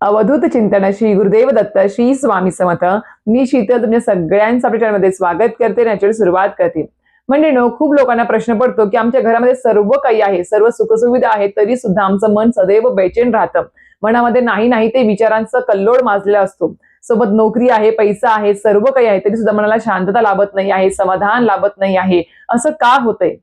अवधूत चिंतन श्री गुरुदेव दत्त श्री स्वामी समर्थ. मी शीतल तुमच्या सगळ्यांचं आपल्या चॅनलमध्ये स्वागत करते आणि याच्यावर सुरुवात करते. म्हणजे नो खूप लोकांना प्रश्न पडतो की आमच्या घरामध्ये सर्व काही आहे सर्व सुखसुविधा आहे तरी सुद्धा आमचं मन सदैव बेचैन राहतं. मनामध्ये नाही नाही ते विचारांचा कल्लोळ माजलेला असतो. सोबत नोकरी आहे पैसा आहे सर्व काही आहे तरी सुद्धा मनाला शांतता लाभत नाही आहे समाधान लाभत नाही आहे. असं का होतंय?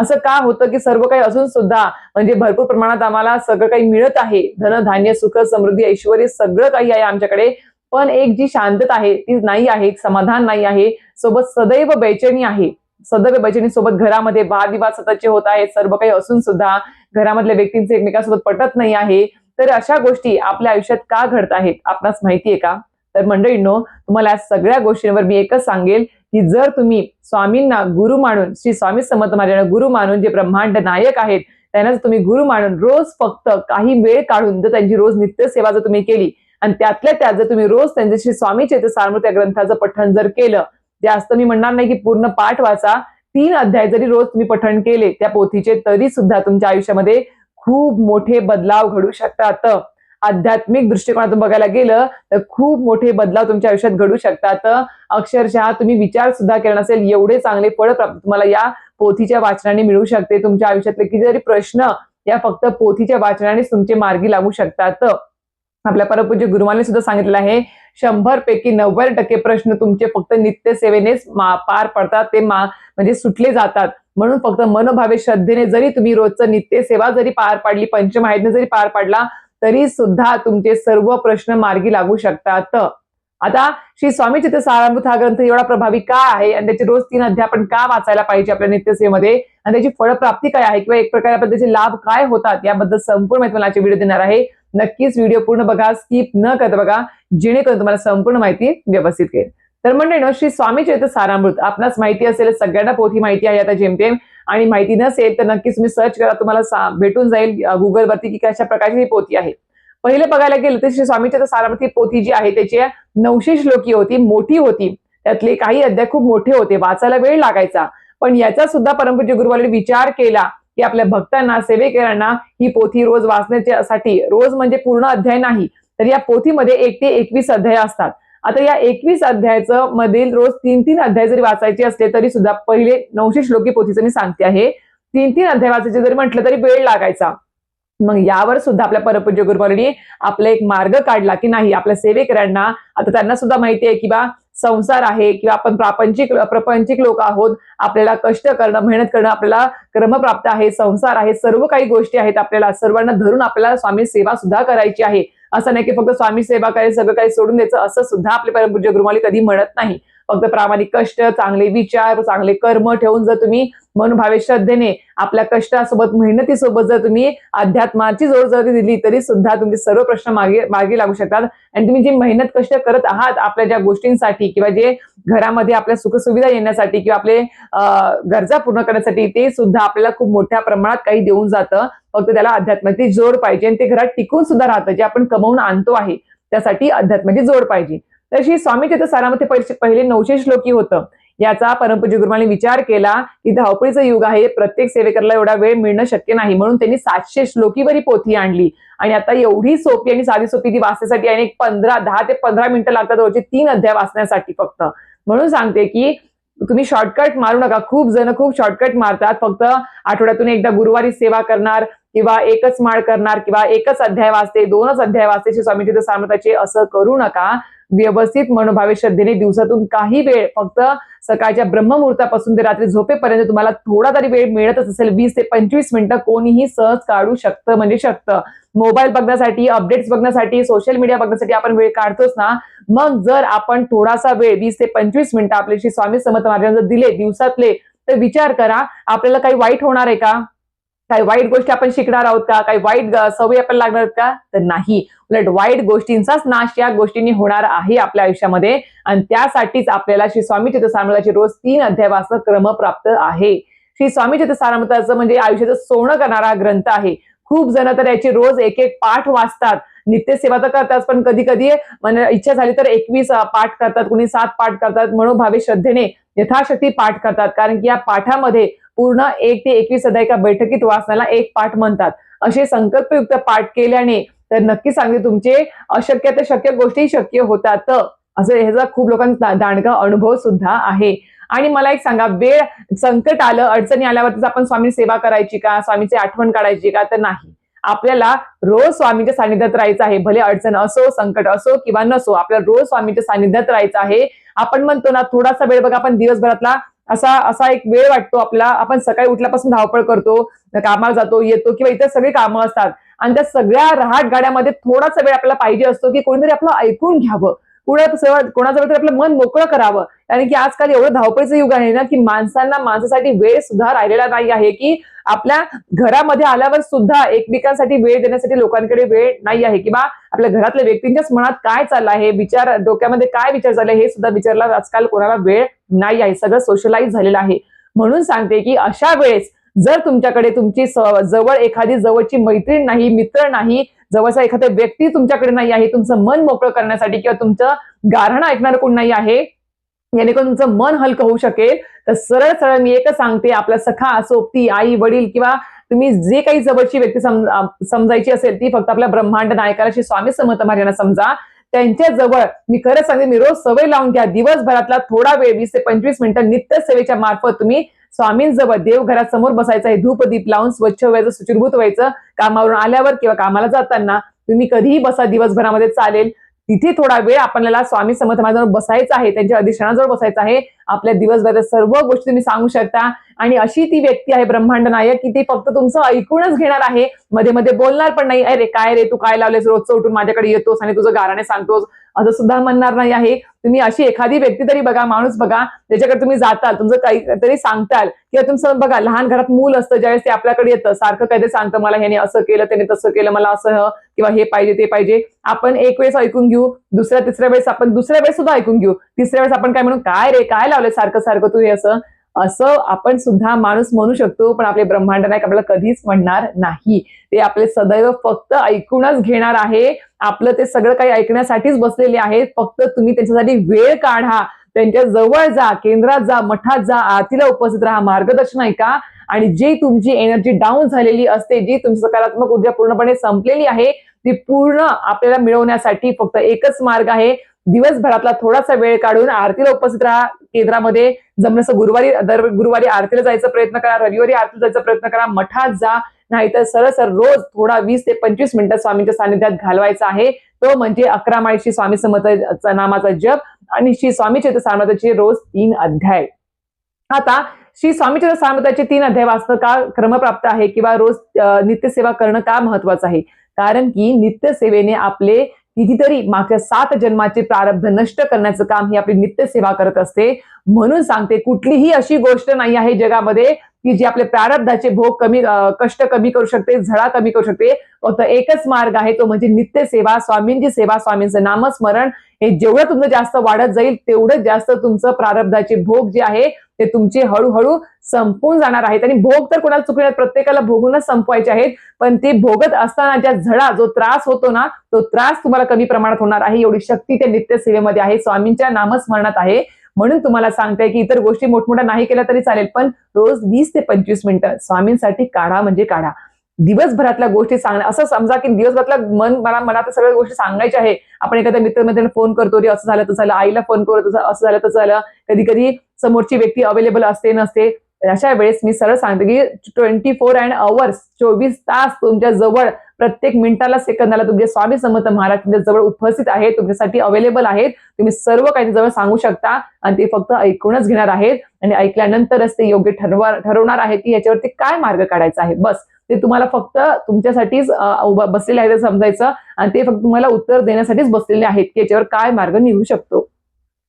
असं का होतं की सर्व काही असून सुद्धा म्हणजे भरपूर प्रमाणात आम्हाला सगळं काही मिळत आहे. धन धान्य सुख समृद्धी ऐश्वर सगळं काही आहे आमच्याकडे. पण एक जी शांतता आहे ती नाही आहे एक समाधान नाही आहे. सोबत सदैव बेचैनी आहे. सदैव बेचैनी सोबत घरामध्ये वादविवाद सततचे होत आहेत. सर्व काही असून सुद्धा घरामधल्या व्यक्तींचे एकमेकांसोबत पटत नाही आहे. तर अशा गोष्टी आपल्या आयुष्यात का घडत आहेत? आपणास माहितीये का? तर मंडळींनो तुम्हाला या सगळ्या गोष्टींवर मी एकच सांगेल. की जर तुम्ही स्वामींना गुरु मानून श्री स्वामी समर्थ महाराजांना गुरु मानून जे ब्रह्मांड नायक आहेत त्यांना जर तुम्ही गुरु मानून रोज फक्त काही वेळ काढून जर त्यांची रोज नित्य सेवा जर तुम्ही केली आणि त्यातल्या त्यात जर तुम्ही रोज त्यांचे श्री स्वामी चैत्र सारमृत या ग्रंथाचं पठण जर केलं जास्त मी म्हणणार नाही की पूर्ण पाठ वाचा तीन अध्याय जरी रोज तुम्ही पठण केले त्या पोथीचे तरी सुद्धा तुमच्या आयुष्यामध्ये खूप मोठे बदलाव घडू शकतात. आध्यात्मिक दृष्टिकोनातून बघायला गेलं तर खूप मोठे बदलाव तुमच्या आयुष्यात घडू शकतात. अक्षरशः तुम्ही विचार सुद्धा केला नसेल एवढे चांगले फळ प्राप्त तुम्हाला या पोथीच्या वाचनाने मिळू शकते. तुमच्या आयुष्यातले किती जरी प्रश्न या फक्त पोथीच्या वाचनानेच तुमचे मार्गी लागू शकतात. आपल्या परपूज्य गुरुमाने सुद्धा सांगितलेलं आहे शंभर पैकी नव्वद टक्के प्रश्न तुमचे फक्त नित्य सेवेनेच पार पडतात ते मा म्हणजे सुटले जातात. म्हणून फक्त मनोभावे श्रद्धेने जरी तुम्ही रोजचं नित्य सेवा जरी पार पाडली पंचमाहितीने जरी पार पाडला तरी सुद्धा तुमचे सर्व प्रश्न मार्गी लागू शकतात. आता श्री स्वामी चित्र सारामृत हा ग्रंथ एवढा प्रभावी का आहे? आणि त्याचे रोज तीन अध्याय आपण का वाचायला पाहिजे आपल्या नित्यसेवेमध्ये? आणि त्याची फळप्राप्ती काय आहे? किंवा एक प्रकारे आपण त्याचे लाभ काय होतात? याबद्दल संपूर्ण माहिती मला व्हिडिओ देणार आहे. नक्कीच व्हिडिओ पूर्ण बघा स्किप न करता बघा जेणेकरून तुम्हाला संपूर्ण माहिती व्यवस्थित येईल. तर म्हणजे श्री स्वामी चरित्र सारामृत आपणास माहिती असेल सगळ्यांना पोथी माहिती आहे आता जेमतेम. आणि माहिती नसेल तर नक्कीच तुम्ही सर्च करा. तुम्हाला भेटून जाईल गुगलवरती की कशा प्रकारची ही पोथी आहे. पहिले बघायला गेलं तर श्री स्वामीच्या सारामती पोथी जी आहे त्याची नऊशे श्लोकी होती मोठी होती. त्यातले काही अध्याय खूप मोठे होते वाचायला वेळ लागायचा. पण याचा सुद्धा परमपूज्य गुरुवाने विचार केला की आपल्या भक्तांना सेवेकरांना ही पोथी रोज वाचण्यासाठी रोज म्हणजे पूर्ण अध्याय नाही तर या पोथीमध्ये एक ते एकवीस अध्याय असतात. आता या एकवीस अध्यायाचं मधील रोज तीन तीन अध्याय जरी वाचायचे असले तरी सुद्धा पहिले नऊशे श्लोकी पोथीचं मी सांगते आहे. तीन तीन अध्याय वाचायचे जरी म्हटलं तरी वेळ लागायचा. मग यावर सुद्धा आपल्या परपूज्य गुरुवारी आपला एक मार्ग काढला की नाही? आपल्या सेवेकरांना आता त्यांना सुद्धा माहिती आहे की बा संसार आहे किंवा आपण प्रापंचिक प्रपंचिक लोक आहोत. आपल्याला कष्ट करणं मेहनत करणं आपल्याला क्रमप्राप्त आहे. संसार आहे. सर्व काही गोष्टी आहेत आपल्याला. सर्वांना धरून आपल्याला स्वामी सेवा सुद्धा करायची आहे. असं नाही की फक्त स्वामी सेवा काय सगळं काही सोडून द्यायचं असं सुद्धा आपले परमपूज्य गुरुमाली कधी म्हणत नाही. फक्त प्रामाणिक कष्ट चांगले विचार चांगले कर्म ठेवून जर तुम्ही मनोभावे श्रद्धेने आपल्या कष्टासोबत मेहनतीसोबत जर तुम्ही अध्यात्माची जोड जर दिली तरी सुद्धा तुमचे सर्व प्रश्न मागे मागे लागू शकतात. आणि तुम्ही जी मेहनत कष्ट करत आहात आपल्या ज्या गोष्टींसाठी किंवा जे घरामध्ये आपल्या सुखसुविधा येण्यासाठी किंवा आपले गरजा पूर्ण करण्यासाठी ते सुद्धा आपल्याला खूप मोठ्या प्रमाणात काही देऊन जातं. फक्त त्याला अध्यात्माची जोड पाहिजे आणि ते घरात टिकून सुद्धा राहतं. जे आपण कमवून आणतो आहे त्यासाठी अध्यात्माची जोड पाहिजे. तशी स्वामी तिथं सारामध्ये पहिले नऊशे श्लोकी होतं. याचा परमपूज्य गुरुमाने विचार केला की धावपळीचं युग आहे प्रत्येक सेवेकरला एवढा वेळ मिळणं शक्य नाही. म्हणून त्यांनी सातशे श्लोकीवरी पोथी आणली. आणि आता एवढी सोपी आणि साधी सोपी ती वाचण्यासाठी आणि पंधरा दहा ते पंधरा मिनिटं लागतात रोजचे तीन अध्याय वाचण्यासाठी फक्त. म्हणून सांगते की तुम्ही शॉर्टकट मारू नका. खूप जण खूप शॉर्टकट मारतात. फक्त आठवड्यातून एकदा गुरुवारी सेवा करणार किंवा एकच माळ करणार किंवा एकच अध्याय वाचते दोनच अध्याय वाचते स्वामीचे सामर्थ्याचे असं करू नका. व्यवस्थित मनोभावे श्रद्धेने दिवसातून काही वेळ फक्त सकाळच्या ब्रह्ममुहूर्तापासून ते रात्री झोपेपर्यंत तुम्हाला थोडा तरी वेळ मिळतच असेल. वीस ते पंचवीस मिनिटं कोणीही सहज काढू शकतं म्हणजे शकतं. मोबाईल बघण्यासाठी अपडेट्स बघण्यासाठी सोशल मीडिया बघण्यासाठी आपण वेळ काढतोच ना. मग जर आपण थोडासा वेळ वीस ते पंचवीस मिनिटं आपल्याशी स्वामी समर्थ महाराजांना दिले दिवसातले तर विचार करा आपल्याला काही वाईट होणार आहे का? काही वाईट गोष्टी आपण शिकणार आहोत का? काही वाईट सवयी आपण लागणार आहोत का? तर नाही. उलट वाईट गोष्टींचाच नाश या गोष्टींनी होणार आहे आपल्या आयुष्यामध्ये. आणि त्यासाठीच आपल्याला श्री स्वामी चित्र रोज तीन अध्याय वाचणं क्रमप्राप्त आहे. श्री स्वामी चित्रसारामताचं म्हणजे आयुष्याचं सोनं करणारा ग्रंथ आहे. खूप जण तर याचे रोज एक एक पाठ वाचतात. नित्यसेवा तर करतात पण कधी कधी इच्छा झाली तर एकवीस पाठ करतात कुणी सात पाठ करतात म्हणून भावे श्रद्धेने यथाशक्ती पाठ करतात. कारण की या पाठामध्ये पूर्ण एक ते एकवीस अध्याय एका बैठकीत वाचनाला एक पाठ म्हणतात. असे संकल्पयुक्त पाठ केल्याने तर नक्की सांगते तुमचे अशक्य ते शक्य गोष्टी शक्य होतात. असं ह्याचा खूप लोकांचा दांडगा अनुभव सुद्धा आहे. आणि मला एक सांगा वेळ संकट आलं अडचणी आल्यावरतीच आपण स्वामी सेवा करायची का? स्वामीची आठवण काढायची का? तर नाही. आपल्याला रोज स्वामीच्या सानिध्यात राहायचं आहे. भले अडचण असो संकट असो किंवा नसो आपल्याला रोज स्वामीच्या सानिध्यात राहायचं आहे. आपण म्हणतो ना थोडासा वेळ बघा आपण दिवसभरातला असा असा एक वेळ वाटतो आपला. आपण सकाळी उठल्यापासून धावपळ करतो कामाला जातो येतो किंवा इतर सगळी कामं असतात. आणि त्या सगळ्या रहाट गाड्यामध्ये थोडासा वेळ आपल्याला पाहिजे असतो की कोणीतरी आपलं ऐकून घ्यावं. कुणा कोणाचं तरी आपलं मन मोकळं करावं. कारण की आजकाल एवढं धावपळीचं युग आहे ना की माणसांना माणसासाठी वेळ सुद्धा राहिलेला नाही आहे की आपल्या घरामध्ये आल्यावर सुद्धा एकमेकांसाठी वेळ देण्यासाठी लोकांकडे वेळ नाही आहे. किंवा आपल्या घरातल्या व्यक्तींच्याच मनात काय चाललं आहे विचार डोक्यामध्ये काय विचार झाले हे सुद्धा विचारला आजकाल कोणाला वेळ नाही आहे. सगळं सोशलाइज झालेलं आहे. म्हणून सांगते की अशा वेळेस जर तुमच्याकडे तुमची जवळ एखादी जवळची मैत्रीण नाही मित्र नाही जवळचा एखादा व्यक्ती तुमच्याकडे नाही आहे तुमचं मन मोकळं करण्यासाठी किंवा तुमचं गारहाणं ऐकणार कोण नाही आहे जेणेकरून तुमचं मन हलकं होऊ शकेल. तर सरळ सरळ मी एकच सांगते आपला सखा सोबती आई वडील किंवा तुम्ही जे काही जवळची व्यक्ती समजायची असेल ती फक्त आपल्या ब्रह्मांड नायकाराशी स्वामी समर्थ महाराजांना समजा. त्यांच्या जवळ मी खरं सांगते मी रोज सवय लावून घ्या. दिवसभरातला थोडा वेळ वीस ते पंचवीस मिनिटं नित्य सेवेच्या मार्फत तुम्ही स्वामींजवळ देवघरासमोर बसायचं आहे. धूपदीप लावून स्वच्छ व्हायचं सुचिरभूत व्हायचं. कामावरून आल्यावर किंवा कामाला जाताना तुम्ही कधीही बसा दिवसभरामध्ये चालेल. तिथे थोडा वेळ आपल्याला स्वामी समर्थ माझ्याजवळ बसायचं आहे. त्यांच्या अधिष्ठानाजवळ बसायचं आहे. आपल्या दिवसभरात सर्व गोष्टी तुम्ही सांगू शकता. आणि अशी ती व्यक्ती आहे ब्रह्मांड नायक की ती फक्त तुमचं ऐकूनच घेणार आहे. मध्ये मध्ये बोलणार पण नाही. अरे काय रे तू काय लावलेस रोजचं उठून माझ्याकडे येतोस आणि तुझं गाराने सांगतोस. असं सुद्धा म्हणणार नाही आहे. तुम्ही अशी एखादी व्यक्ती तरी बघा माणूस बघा त्याच्याकडे तुम्ही जाताल तुमचं काहीतरी सांगताल किंवा तुमचं बघा लहान घरात मूल असतं ज्यावेळेस ते आपल्याकडे येतं सारखं काहीतरी सांगतं मला ह्याने असं केलं त्याने तसं केलं मला असं किंवा हे पाहिजे ते पाहिजे. आपण एक वेळेस ऐकून घेऊ दुसऱ्या तिसऱ्या वेळेस आपण दुसऱ्या वेळेस सुद्धा ऐकून घेऊ. तिसऱ्या वेळेस आपण काय म्हणू काय रे काय लावलं सारखं सारखं तू हे असं? असं आपण सुद्धा माणूस म्हणू शकतो पण आपले ब्रह्मांड नायक आपल्याला कधीच म्हणणार नाही. ते आपले सदैव फक्त ऐकूनच घेणार आहे. आपलं ते सगळं काही ऐकण्यासाठीच बसलेले आहेत. फक्त तुम्ही त्यांच्यासाठी वेळ काढा. त्यांच्या जवळ जा केंद्रात जा मठात जा आरतीला उपस्थित राहा मार्गदर्शन ऐका. आणि जी तुमची एनर्जी डाऊन झालेली असते जी तुमची सकारात्मक ऊर्जा पूर्णपणे संपलेली आहे ती पूर्ण आपल्याला मिळवण्यासाठी फक्त एकच मार्ग आहे. दिवसभरातला थोडासा वेळ काढून आरतीला उपस्थित राहा. केंद्रामध्ये जमणं गुरुवारी दर गुरुवारी आरतीला जायचा प्रयत्न करा. रविवारी आरतीला जायचा प्रयत्न करा. मठात जा. नाहीतर सरळ सर रोज थोडा वीस ते पंचवीस मिनिटं स्वामींच्या सानिध्यात घालवायचा आहे. तो म्हणजे अकरा माळीशी स्वामी समर्थ नामाचा जप आणि श्री स्वामी चैत्र सामर्थाचे रोज तीन अध्याय. आता श्री स्वामी चैत्र सामर्थ्याचे तीन अध्याय वाचणं का क्रमप्राप्त आहे किंवा रोज नित्यसेवा करणं का महत्वाचं आहे? कारण की नित्यसेवेने आपले कितीतरी मागच्या सात जन्माचे प्रारब्ध नष्ट करण्याचं काम ही आपली नित्य सेवा करत असते. म्हणून सांगते कुठलीही अशी गोष्ट नाही आहे जगामध्ये की जी आपले प्रारब्धाचे भोग कमी कष्ट कमी करू शकते झळा कमी करू शकते. फक्त एकच मार्ग आहे तो म्हणजे नित्य सेवा स्वामींची सेवा स्वामींचं नामस्मरण. हे जेवढं तुमचं जास्त वाढत जाईल तेवढं जास्त तुमचं प्रारब्धाचे भोग जे आहे ते तुमचे हळूहळू संपून जाणार आहेत. आणि भोग तर कोणाला चुकणार प्रत्येकाला भोगूनच संपवायचे आहेत. पण ते भोगत असताना ज्या झळा जो त्रास होतो ना तो त्रास तुम्हाला कमी प्रमाणात होणार आहे. एवढी शक्ती त्या नित्य सेवेमध्ये आहे स्वामींच्या नामस्मरणात आहे. म्हणून तुम्हाला सांगताय की इतर गोष्टी मोठमोठ्या नाही केल्या तरी चालेल पण रोज वीस ते पंचवीस मिनिटं स्वामींसाठी काढा म्हणजे काढा. दिवसभरातल्या गोष्टी सांगणं असं समजा की दिवसभरातल्या मन मला मनात सगळ्या गोष्टी सांगायच्या आहे. आपण एखाद्या मित्रमैत्रिणी फोन करतो रे असं झालं तसं झालं. आईला फोन करतो असं झालं तसं झालं. कधी कधी समोरची व्यक्ती अवेलेबल असते नसते. अशा वेळेस मी सरळ सांगते की ट्वेंटी फोर अँड अवर्स चोवीस तास तुमच्या जवळ प्रत्येक मिनिटाला सेकंदाला तुमचे स्वामी समर्थ महाराज तुमच्या जवळ उपस्थित आहेत तुमच्यासाठी अवेलेबल आहेत. तुम्ही सर्व काही जवळ सांगू शकता आणि ते फक्त ऐकूनच घेणार आहेत. आणि ऐकल्यानंतरच ते योग्य ठरवा ठरवणार आहेत की याच्यावरती काय मार्ग काढायचा आहे. बस ते तुम्हाला फक्त तुमच्यासाठीच बसलेले आहेत समजायचं. आणि ते फक्त तुम्हाला उत्तर देण्यासाठीच बसलेले आहेत की याच्यावर काय मार्ग निघू शकतो.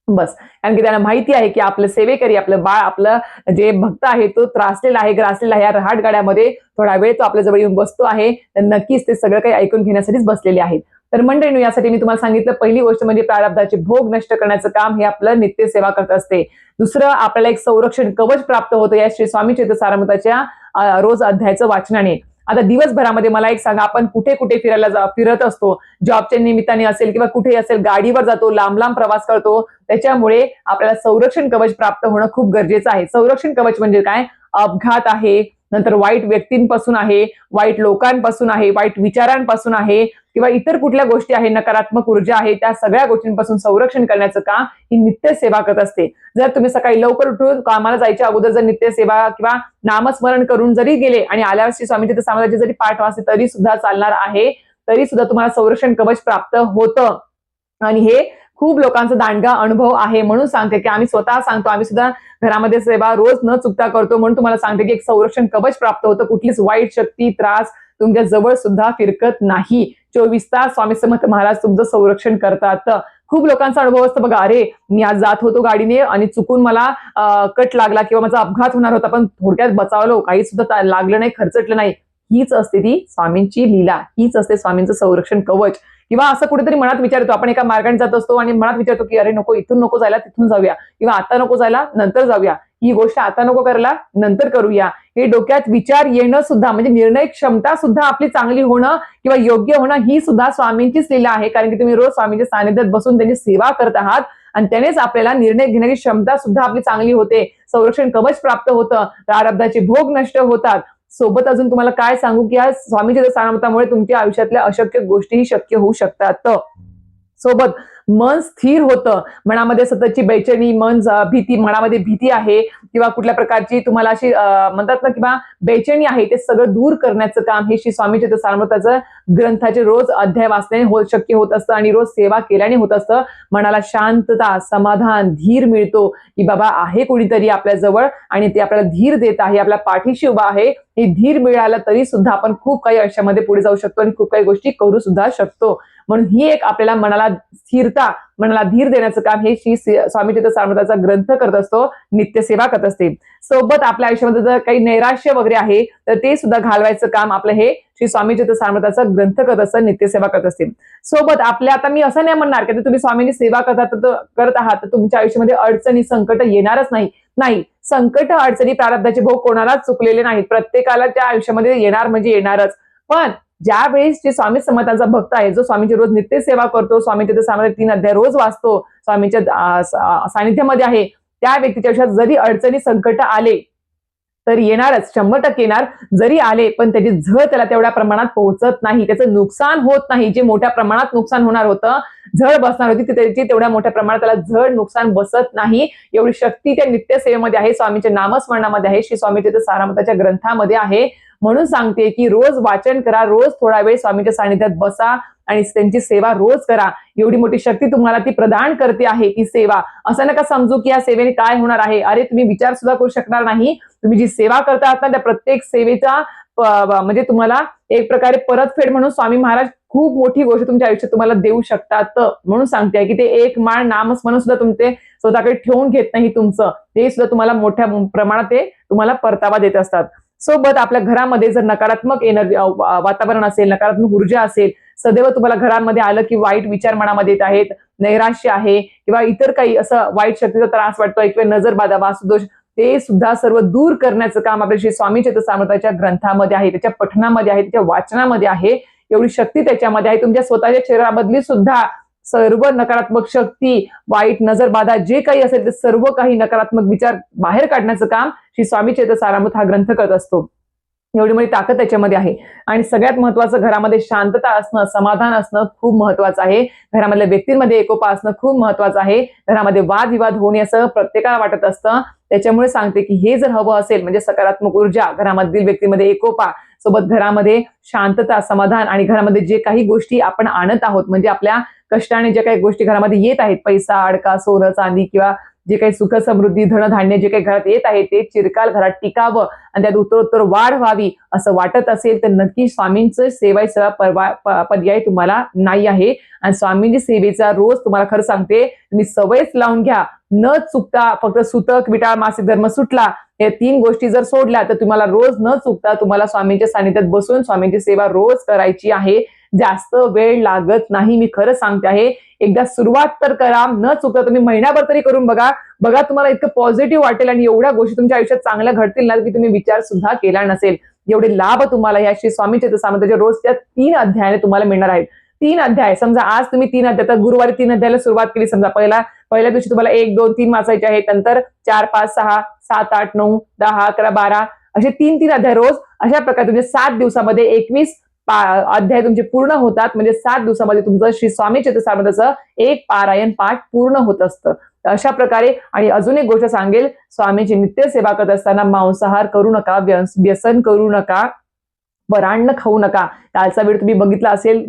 बस. कारण की त्यांना माहिती आहे की आपलं सेवेकरी आपलं बाळ आपलं जे भक्त आहे तो त्रासलेला आहे ग्रासलेला आहे. या रहाट गाड्यामध्ये थोडा वेळ तो आपल्या जवळ येऊन बसतो आहे. तर नक्कीच ते सगळं काही ऐकून घेण्यासाठीच बसलेले आहेत. तर मंडळी यासाठी मी तुम्हाला सांगितलं पहिली गोष्ट म्हणजे प्रारब्धाचे भोग नष्ट करण्याचं काम हे आपलं नित्य सेवा करत असते. दुसरं आपल्याला एक संरक्षण कवच प्राप्त होतं या श्री स्वामी चेत सारमताच्या रोज अध्यायाचं वाचनाने. आता दिवसभरामध्ये मला एक सांगा आपण कुठे कुठे फिरायला जा फिरत असतो जॉबच्या निमित्ताने असेल किंवा कुठे असेल गाडीवर जातो लांब लांब प्रवास करतो त्याच्यामुळे आपल्याला संरक्षण कवच प्राप्त होणं खूप गरजेचं आहे. संरक्षण कवच म्हणजे काय? अपघात आहे नंतर वाईट व्यक्तींपासून आहे वाईट लोकांपासून आहे वाईट विचारांपासून आहे किंवा इतर कुठल्या गोष्टी आहे नकारात्मक ऊर्जा आहे त्या सगळ्या गोष्टींपासून संरक्षण करण्याचं काम ही नित्य सेवा करत असते. जर तुम्ही सकाळी लवकर उठून कामाला जायच्या अगोदर जर नित्य सेवा किंवा नामस्मरण करून जरी गेले आणि आल्यावर श्री स्वामी तिथे साम्राज्य जरी पाठ वाचले तरी सुद्धा चालणार आहे. तरी सुद्धा तुम्हाला संरक्षण कवच प्राप्त होतं. आणि हे खूप लोकांचा दांडगा अनुभव आहे. म्हणून सांगते की आम्ही स्वतः सांगतो आम्ही सुद्धा घरामध्ये सेवा रोज न चुकता करतो. म्हणून तुम्हाला सांगते की एक संरक्षण कवच प्राप्त होतं. कुठलीच वाईट शक्ती त्रास तुमच्या जवळ सुद्धा फिरकत नाही. चोवीस तास स्वामी समर्थ महाराज तुमचं संरक्षण करतात. खूप लोकांचा अनुभव असतो बघा अरे मी आज जात होतो गाडीने आणि चुकून मला कट लागला किंवा माझा अपघात होणार होता पण थोडक्यात बचावलो काही सुद्धा लागलं नाही खर्चटलं नाही. हीच असते ती स्वामींची लीला हीच असते स्वामींचं संरक्षण कवच. किंवा असं कुठेतरी मनात विचारतो आपण एका मार्गाने जात असतो आणि मनात विचारतो की अरे नको इथून नको जायला तिथून जाऊया. किंवा आता नको जायला नंतर जाऊया. ही गोष्ट आता नको करायला नंतर करूया. हे डोक्यात विचार येणं सुद्धा म्हणजे निर्णय क्षमता सुद्धा आपली चांगली होणं किंवा योग्य होणं ही सुद्धा स्वामींचीच लीला आहे. कारण की तुम्ही रोज स्वामींच्या सानिध्यात बसून त्यांची सेवा करत आहात आणि त्यानेच आपल्याला निर्णय घेण्याची क्षमता सुद्धा आपली चांगली होते. संरक्षण कवच प्राप्त होतं. प्रारब्धाचे भोग नष्ट होतात. सोबत अजून तुम्हाला काय सांगू की या स्वामीच्या सामर्थ्यामुळे तुमच्या आयुष्यातल्या अशक्य गोष्टीही शक्य होऊ शकतात. सोबत मन स्थिर होतं. मनामध्ये सततची बेचैनी मन भीती मनामध्ये भीती आहे किंवा कुठल्या प्रकारची तुम्हाला अशी म्हणतात ना किंवा बेचैनी आहे ते सगळं दूर करण्याचं काम हे श्री स्वामी चित्र ग्रंथाचे रोज अध्याय वाचण्याने हो शक्य होत असतं आणि रोज सेवा केल्याने होत असतं. मनाला शांतता समाधान धीर मिळतो की बाबा आहे कोणीतरी आपल्या जवळ आणि ते आपल्याला धीर देत आहे आपल्या पाठीशी उभा आहे. हे धीर मिळालं तरी सुद्धा आपण खूप काही आयुष्यामध्ये पुढे जाऊ शकतो आणि खूप काही गोष्टी करू सुद्धा शकतो. म्हणून ही एक आपल्याला मनाला स्थिरता मनाला धीर देण्याचं काम हे श्री स्वामी चित्त सामर्थ्याचा ग्रंथ करत असतो नित्यसेवा करत असते. सोबत आपल्या आयुष्यामध्ये जर काही नैराश्य वगैरे आहे तर ते सुद्धा घालवायचं काम आपलं हे श्री स्वामी चित्त सामर्थ्याचा ग्रंथ करत असतं नित्यसेवा करत असते. सोबत आपल्या आता मी असं नाही म्हणणार की तुम्ही स्वामींनी सेवा करतात करत आहात तर तुमच्या आयुष्यामध्ये अडचणी संकट येणारच नाही. नाही संकट अडचणी प्रारब्धाचे भोग कोणालाच चुकलेले नाहीत. प्रत्येकाला त्या आयुष्यामध्ये येणार म्हणजे येणारच. पण ज्या वेळेस जे स्वामी समर्थांचा भक्त आहे जो स्वामीची रोज नित्य सेवा करतो स्वामीचे ते तीन अध्याय रोज वाचतो स्वामीच्या सानिध्यामध्ये आहे त्या व्यक्तीच्या आयुष्यात जरी अडचणी संकट आले तर येणारच शंभर टक्के येणार जरी आले पण त्याची झळ त्याला तेवढ्या प्रमाणात पोहोचत नाही. त्याचं नुकसान होत नाही. जे मोठ्या प्रमाणात नुकसान होणार होतं झळ बसणार होती ती त्याची तेवढ्या मोठ्या प्रमाणात त्याला झळ नुकसान बसत नाही एवढी शक्ती त्या नित्य सेवेमध्ये आहे स्वामीच्या नामस्मरणामध्ये आहे श्री स्वामीच्या सारामताच्या ग्रंथामध्ये आहे. म्हणून सांगते की रोज वाचन करा रोज थोडा वेळ स्वामीच्या सानिध्यात बसा आणि त्यांची सेवा रोज करा. एवढी मोठी शक्ती तुम्हाला ती प्रदान करते आहे ती सेवा. असं नका समजू की या सेवेने काय होणार आहे. अरे तुम्ही विचार सुद्धा करू शकणार नाही. तुम्ही जी सेवा करता आहात ना त्या प्रत्येक सेवेचा म्हणजे तुम्हाला एक प्रकारे परतफेड म्हणून स्वामी महाराज खूप मोठी गोष्ट तुमच्या आयुष्यात तुम्हाला देऊ शकतात म्हणून सांगते की ते एक माळ नामस्मरण सुद्धा तुमचे स्वतःकडे ठेवून घेत नाही तुमचं. ते सुद्धा तुम्हाला मोठ्या प्रमाणात ते तुम्हाला परतावा देत असतात. सोबत आपल्या घरामध्ये जर नकारात्मक एनर्जी वातावरण असेल नकारात्मक ऊर्जा असेल सदैव तुम्हाला घरामध्ये आलं की वाईट विचार मनामध्ये येत आहेत नैराश्य आहे किंवा इतर काही असं वाईट शक्तीचा त्रास वाटतोय किंवा नजर बाधा वासुदोष ते सुद्धा सर्व दूर करण्याचं काम आपल्या श्री स्वामी चेत ग्रंथामध्ये आहे त्याच्या पठणामध्ये आहे त्याच्या वाचनामध्ये आहे एवढी शक्ती त्याच्यामध्ये आहे. तुमच्या स्वतःच्या शरीरामधली सुद्धा सर्व नकारात्मक शक्ती वाईट नजर बाधा जे काही असेल ते सर्व काही नकारात्मक विचार बाहेर काढण्याचं काम श्री स्वामी चेत सारामृत हा ग्रंथ करत असतो. एवढी मोठी ताकद त्याच्यामध्ये आहे. आणि सगळ्यात महत्वाचं घरामध्ये शांतता असणं समाधान असणं खूप महत्वाचं आहे. घरामधल्या व्यक्तींमध्ये एकोपा असणं खूप महत्वाचं आहे. घरामध्ये वादविवाद होणे असं प्रत्येकाला वाटत असतं. त्याच्यामुळे सांगते की हे जर हवं असेल म्हणजे सकारात्मक ऊर्जा घरामधील व्यक्तीमध्ये एकोपा सोबत घरामध्ये शांतता समाधान आणि घरामध्ये जे काही गोष्टी आपण आणत आहोत म्हणजे आपल्या कष्टाने ज्या काही गोष्टी घरामध्ये येत आहेत पैसा अडका सोनं चांदी किंवा जे काही सुख समृद्धी धनधान्य जे काही घरात येत आहे ते चिरकाल घरात टिकावं आणि त्यात उत्तरोत्तर वाढ व्हावी असं वाटत असेल तर नक्की स्वामींचं सेवा सेवा पर्याय तुम्हाला नाही आहे. आणि स्वामींची सेवेचा रोज तुम्हाला खरं सांगते तुम्ही सवयच लावून घ्या. न चुकता फक्त सुतक विटाळ मासिक धर्म सुटला या तीन गोष्टी जर सोडल्या तर तुम्हाला रोज न चुकता तुम्हाला स्वामींच्या सानिध्यात बसून स्वामींची सेवा रोज करायची आहे. जास्त वेळ लागत नाही. मी खरं सांगते आहे एकदा सुरुवात तर करा न चुकता तुम्ही महिनाभर तरी करून बघा. बघा तुम्हाला इतकं पॉझिटिव्ह वाटेल आणि एवढ्या गोष्टी तुमच्या आयुष्यात चांगल्या घडतील ना की तुम्ही विचार सुद्धा केला नसेल. एवढे लाभ तुम्हाला या श्री स्वामी चेत रोज रोजच्या तीन अध्यायाने तुम्हाला मिळणार आहेत. तीन अध्याय समजा आज तुम्ही तीन अध्याय तर गुरुवारी तीन अध्यायाला सुरुवात केली. समजा पहिला पहिल्या दिवशी तुम्हाला एक दोन तीन वाचायचे आहेत. नंतर चार पाच सहा सात आठ नऊ दहा अकरा बारा असे तीन तीन अध्याय रोज अशा प्रकारे तुम्ही सात दिवसामध्ये एकवीस अध्याय तुमचे पूर्ण होतात. म्हणजे सात दिवसामध्ये तुमचं श्री स्वामी चतुर्सामृताचं एक पारायण पाठ पूर्ण होत असतं. अशा प्रकारे आणि अजून एक गोष्ट सांगेल. स्वामीची नित्य सेवा करत असताना मांसाहार करू नका व्यस- व्यसन करू नका परान्न खाऊ नका. कालचा वेळ तुम्ही बघितला असेल.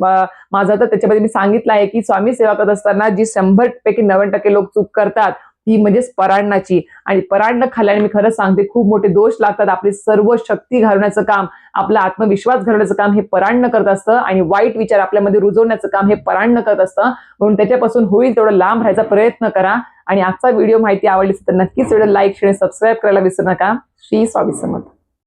माझा तर त्याच्यामध्ये मी सांगितलं आहे की स्वामी सेवा करत असताना जी शंभर पैकी नव्वद टक्के लोक चूक करतात ती म्हणजेच पराण्णाची आणि परांण खाल्ल्याने मी खरंच सांगते खूप मोठे दोष लागतात. आपली सर्व शक्ती घालवण्याचं काम आपला आत्मविश्वास घालवण्याचं काम हे पराण्ण करत असतं. आणि वाईट विचार आपल्यामध्ये रुजवण्याचं काम हे पराण्ण करत असतं. म्हणून त्याच्यापासून होईल तेवढं लांब राहायचा प्रयत्न करा. आणि आजचा व्हिडिओ माहिती आवडली तर नक्कीच व्हिडिओ लाईक शेअर सबस्क्राईब करायला विसरू नका. श्री स्वामी समर्थ.